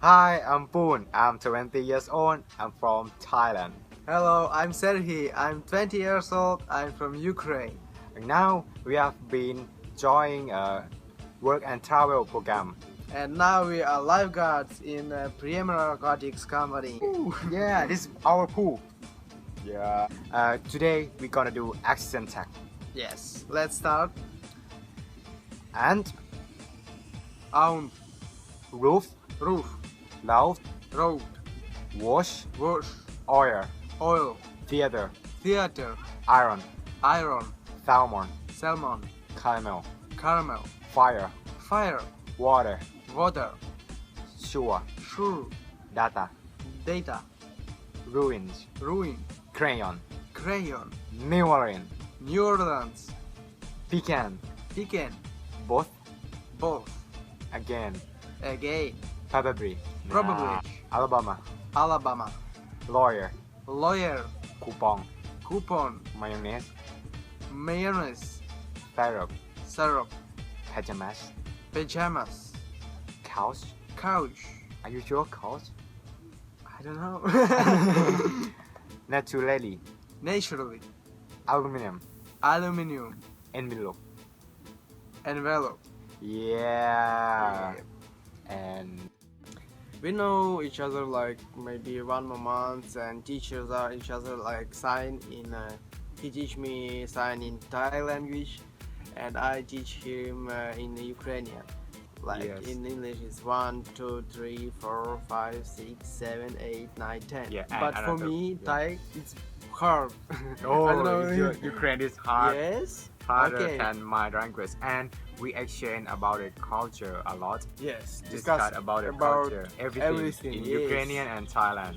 Hi, I'm Poon. I'm 20 years old. I'm from Thailand. Hello, I'm Serhi. I'm 20 years old. I'm from Ukraine. And now we have been joining a work and travel program. And now we are lifeguards in a Premier Aquatics company. Yeah, this is our pool. Yeah. Uh, today we're gonna do accent tag Yes, let's start. and on roof, roof, loud, road, wash, wash, oil, oil, theater, theater, iron, iron, salmon, salmon, caramel, caramel, fire, fire, water, water, sure, sure, data, data, ruins, ruin, crayon, crayon, New Orleans, New Orleans, pecan, pecan, both, both, again, again, probably, Probably. Nah. Alabama, Alabama, lawyer, lawyer, coupon, coupon, mayonnaise, mayonnaise, syrup, syrup, pajamas, pajamas, couch. couch. Are you sure couch? I don't know. Naturally, Naturally, aluminum, aluminium, envelope. envelope. Yeah. And We know each other like maybe one more month, and teachers are each other like sign in. Uh, he teach me sign in Thai language, and I teach him uh, in Ukrainian. Like Yes. in English, it's one, two, three, four, five, six, seven, eight, nine, ten. Yeah, but for me, yeah. Thai it's hard. oh, I don't know. Ukraine is hard, Yes. Harder okay. than my language, and we exchange about the culture a lot. Yes. Discuss about the about culture, everything, everything, in yes. Ukrainian and Thailand.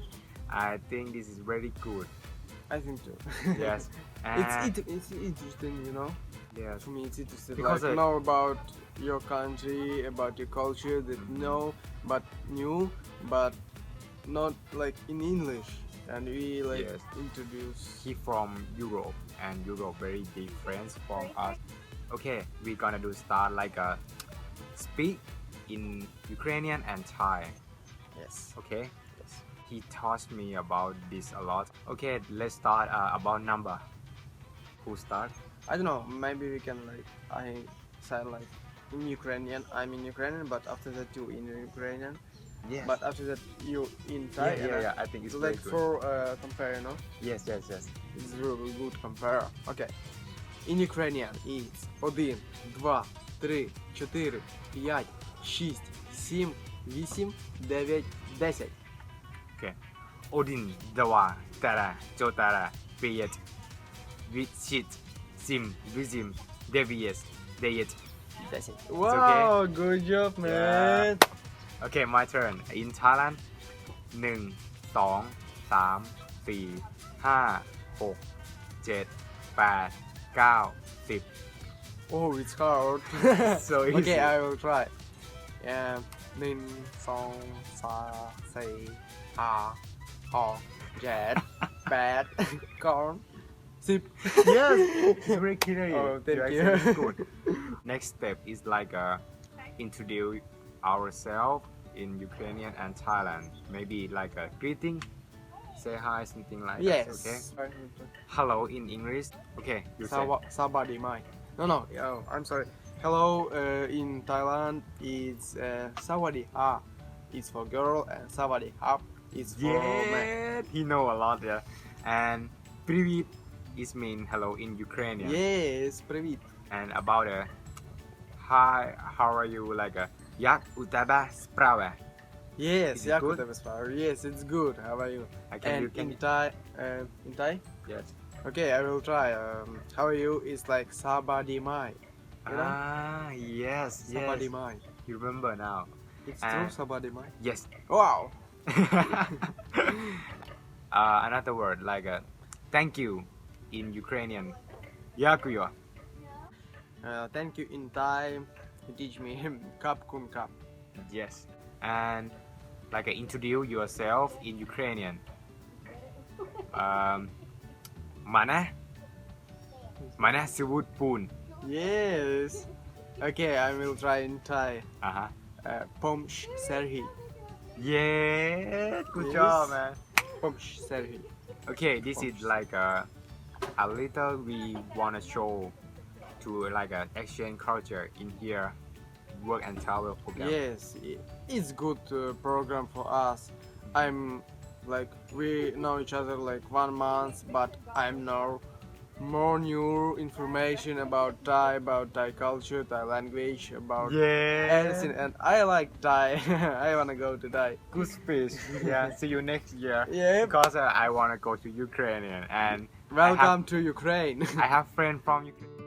I think this is very good. I think too. Yes, and it's it, it's interesting, you know. yes, For me, it's interesting. Because like it- know about your country, about your culture that Mhm. know but new, but not like in English. And we like Yes. introduce. he from Europe, and Europe very different from us. Okay, we're gonna do start like a speak in Ukrainian and Thai. Yes. Okay. Yes. He taught me about this a lot. Okay, let's start uh, about number. Who start? I don't know. Maybe we can like I said like in Ukrainian. I'm in Ukrainian, but after that you in Ukrainian. Yes. But after that you in yeah, Thai. yeah, yeah. I think it's So very like good. for uh, compare, you know. Yes, yes, yes. It's really good compare. Okay. In Ukrainian it's 1, 2, 3, 4, 5, 6, 7, 8, 9, 10. Odin, Dawa, Tara, Jotara, Peyet, Vichit, Sim, Vizim, Devies, Deyet. 10. Wow, good job, man. Okay, my turn. In Thailand หนึ่งสองสามสี่ห้าหกเจ็ดแปดเก้าสิบ Oh, it's hard. So easy. Okay, I will try. Yeah. หนึ่งสองสามสี่ห้าหกเจ็ดแปดเก้าสิบ Yes, it's very clear. Oh, thank Your you. accent is good. Next step is like uh, introduce ourselves in Ukrainian and Thailand. Maybe like a greeting, say hi, something like yes. that. Okay. Hello in English. Okay. You Sab- say. Sabadi mai. No, no. Oh, I'm sorry. Hello uh, in Thailand uh, is uh, Sawadi Ah, It's for girl and Sawadi up is for yeah, man. He know a lot there. Yeah. And Privit is mean hello in Ukrainian. Yes, Privit. And about a hi, how are you like a Jak u tebe sprawę? Yes, Is it jak u tebe? Yes, it's good. How about you? I can, you can, in Thai, uh, in Thai? yes. Okay, I will try. Um, how are you? It's like sabadi mai. Ah, yes, yes. Sabadimai. You remember now? It's true, Sabadi mai. Yes. Wow. uh, another word like uh, thank you in Ukrainian. Yakuyo. Uh, thank you in Thai. Teach me kap kun kap. Yes. And like uh, introduce yourself in Ukrainian. Um, mana? Mana sebut pun. Yes. Okay, I will try in Thai. Uh huh. Uh, Pom Serhi. Yeah, good Yes. job, man. Said he. Okay, this is like a, a little we wanna show to like an exchange culture in here, work and travel program. Yes, it's good uh, program for us. I'm like we know each other like one month, but I'm now more new information about Thai, about Thai culture, Thai language, about Yeah. everything, and I like Thai. I wanna go to Thai. Good speech. yeah. See you next year. Yeah. Because uh, I wanna go to Ukraine and Welcome to Ukraine. I have friends from Ukraine.